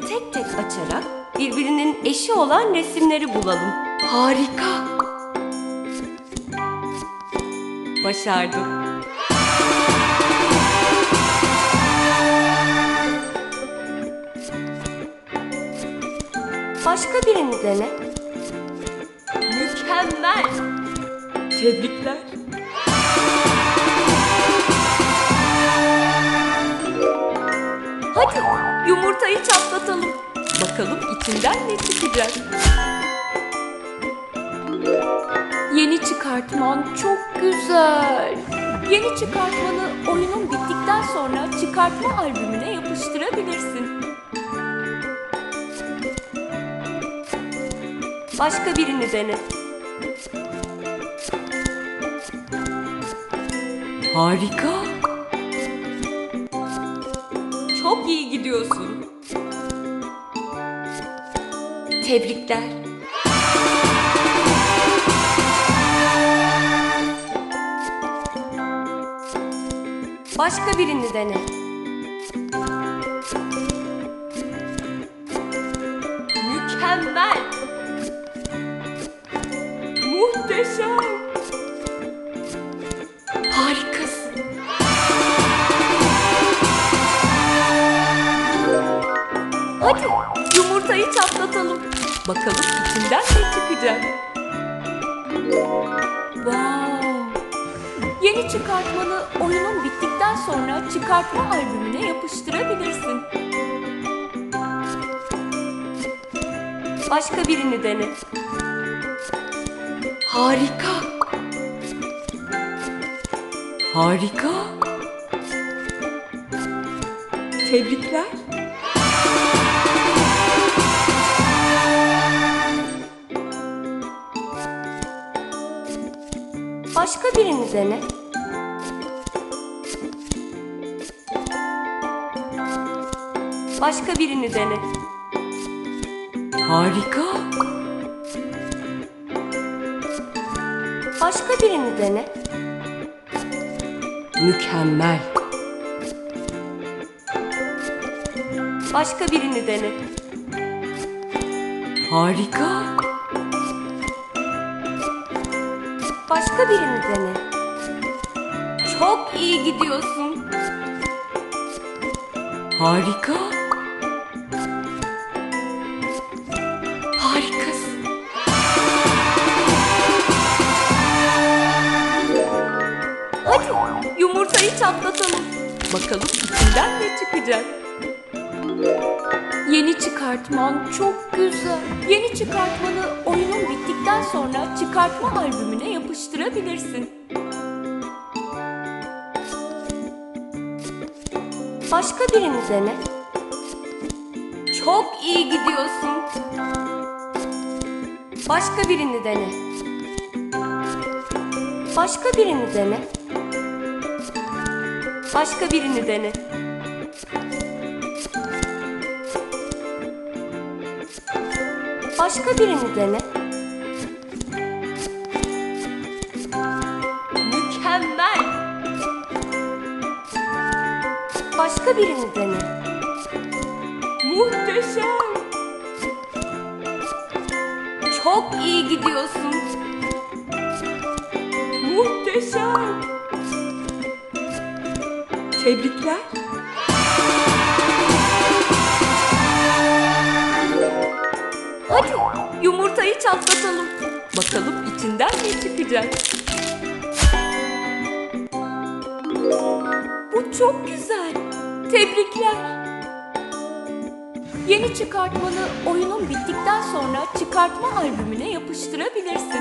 tek tek açarak birbirinin eşi olan resimleri bulalım. Harika. Başardım. Başka birini dene. Mükemmel. Tebrikler. Çatlatalım. Bakalım içinden ne çıkacak. Yeni çıkartman çok güzel. Yeni çıkartmanı oyunun bittikten sonra çıkartma albümüne yapıştırabilirsin. Başka birini dene. Harika. Çok iyi gidiyorsun. Tebrikler. Başka birini dene. Mükemmel. Muhteşem. Harikasın. Hadi yumurtayı çatlatalım. Bakalım içinden ne çıkacak. Wow. Yeni çıkartmanı oyunun bittikten sonra çıkartma albümüne yapıştırabilirsin. Başka birini dene. Harika. Harika. Tebrikler. Başka birini dene. Başka birini dene. Harika. Başka birini dene. Mükemmel. Başka birini dene. Harika. Başka birini dene. Çok iyi gidiyorsun. Harika. Harikasın. Hadi yumurtayı çatlatalım. Bakalım içinden ne çıkacak. Yeni çıkartman çok güzel. Yeni çıkartmanı oyunun bittikten sonra çıkartma albümüne yapıştırabilirsin. Başka birini dene. Çok iyi gidiyorsun. Başka birini dene. Başka birini dene. Başka birini dene. Başka birini dene. Mükemmel. Başka birini dene. Muhteşem. Çok iyi gidiyorsun. Muhteşem. Tebrikler. Yumurtayı çatlatalım. Bakalım içinden ne çıkacak. Bu çok güzel. Tebrikler. Yeni çıkartmanı oyunun bittikten sonra çıkartma albümüne yapıştırabilirsin.